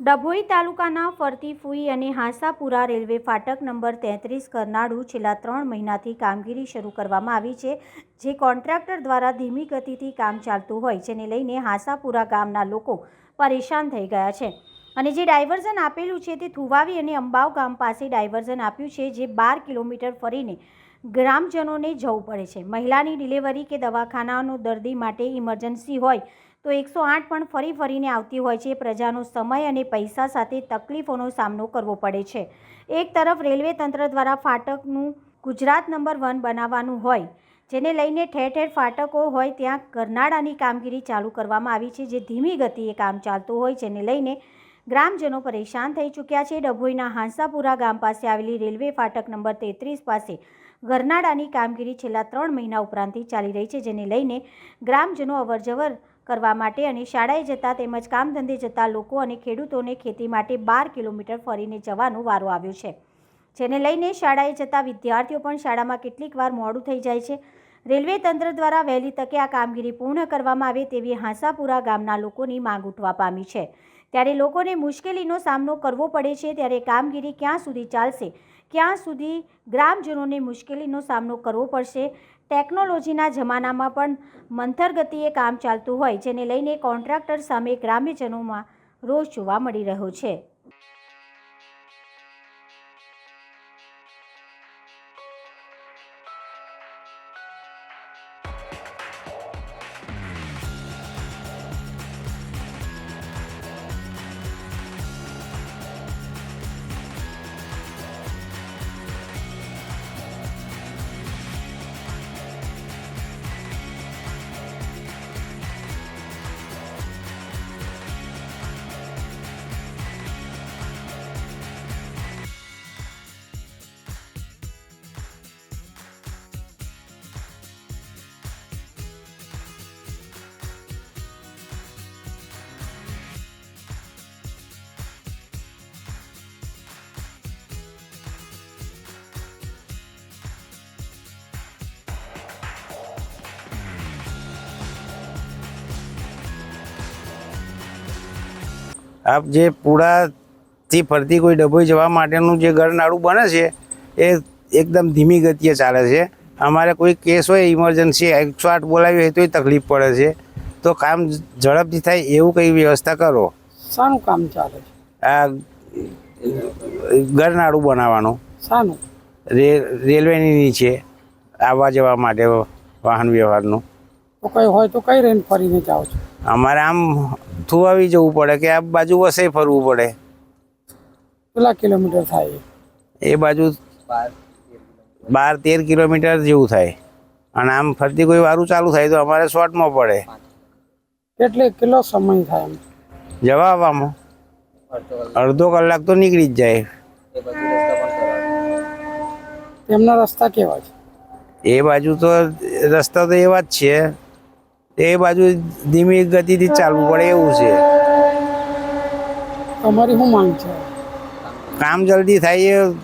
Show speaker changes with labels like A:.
A: ડભોઈ તાલુકાના ફરતી ફૂઈ અને હાંસાપુરા રેલવે ફાટક નંબર તેત્રીસ કરનાળુ છેલ્લા ત્રણ મહિનાથી કામગીરી શરૂ કરવામાં આવી છે, જે કોન્ટ્રાક્ટર દ્વારા ધીમી ગતિથી કામ ચાલતું હોય, જેને લઈને હાંસાપુરા ગામના લોકો પરેશાન થઈ ગયા છે. અને જે ડાયવર્ઝન આપેલું છે તે થુવાવી અને અંબાવ ગામ પાસે ડાયવર્ઝન આપ્યું છે, જે બાર કિલોમીટર ફરીને ગ્રામજનોને જવું પડે છે. મહિલાની ડિલિવરી કે દવાખાનાનો દર્દી માટે ઇમરજન્સી હોય તો એકસો આઠ પણ ફરી ફરીને આવતી હોય છે. પ્રજાનો સમય અને પૈસા સાથે તકલીફોનો સામનો કરવો પડે છે. એક તરફ રેલવે તંત્ર દ્વારા ફાટકનું ગુજરાત નંબર વન બનાવવાનું હોય, જેને લઈને ઠેર ઠેર ફાટકો હોય, ત્યાં કરનાળાની કામગીરી ચાલુ કરવામાં આવી છે, જે ધીમી ગતિએ કામ ચાલતું હોય, જેને લઈને ગ્રામજનો પરેશાન થઈ ચૂક્યા છે. ડભોઈના હાંસાપુરા ગામ પાસે આવેલી રેલવે ફાટક નંબર તેત્રીસ પાસે ઘરનાળાની કામગીરી છેલ્લા ત્રણ મહિના ઉપરાંતથી ચાલી રહી છે, જેને લઈને ગ્રામજનો અવરજવર કરવા માટે અને શાળાએ જતા તેમજ કામ ધંધે જતા લોકો અને ખેડૂતોને ખેતી માટે બાર કિલોમીટર ફરીને જવાનો વારો આવ્યો છે. જેને લઈને શાળાએ જતા વિદ્યાર્થીઓ પણ શાળામાં કેટલીક વાર મોડું થઈ જાય છે. રેલવે તંત્ર દ્વારા વહેલી તકે આ કામગીરી પૂર્ણ કરવામાં આવે તેવી હાંસાપુરા ગામના લોકોની માંગ ઉઠવા પામી છે. ત્યારે લોકોને મુશ્કેલીનો સામનો કરવો પડે છે ત્યારે કામગીરી ક્યાં સુધી ચાલશે, ક્યાં સુધી ગ્રામજનોને મુશ્કેલીનો સામનો કરવો પડશે, ટેકનોલોજીના જમાનામાં પણ મંથર ગતિએ કામ ચાલતું હોય, જેને લઈને કોન્ટ્રાક્ટર સામે ગ્રામ્યજનોમાં રોષ જોવા મળી રહ્યો છે.
B: આપ જે પુડાથી ફરતી કોઈ ડભોઈ જવા માટેનું જે ગરનાળું બને છે એ એકદમ ધીમી ગતિએ ચાલે છે. અમારે કોઈ કેસ હોય ઇમરજન્સી એકસો આઠ બોલાવી હોય તોય તકલીફ પડે છે. તો કામ ઝડપથી થાય એવું કંઈ વ્યવસ્થા કરો.
C: શાનું કામ ચાલે છે?
B: આ ગરનાળું બનાવવાનું.
C: શાનું?
B: રેલવેની નીચે આવવા જવા માટે વાહન વ્યવહારનું.
C: તો કઈ હોય તો કઈ રેન ફરીને જાઓ છો?
B: અમારે આમ થુવાવી જવું પડે કે આ બાજુ વસે ફરવું પડે.
C: કેટલા કિલોમીટર થાય એ?
B: એ બાજુ બાર તેર કિલોમીટર જેવું થાય. અને આમ ફરતી કોઈ વારું ચાલુ થાય તો અમારે શોર્ટમાં પડે.
C: એટલે કેટલો સમય થાય એમ?
B: જવા આવવામાં અડધો કલાક તો નીકળી જ જાય.
C: એમના રસ્તા કેવા છે?
B: એ બાજુ તો રસ્તા તો એવા જ છે. એ બાજુ ધીમી ગતિથી ચાલવું પડે એવું છે.
C: તમારી શું માંગ છે?
B: કામ જલ્દી થાય એ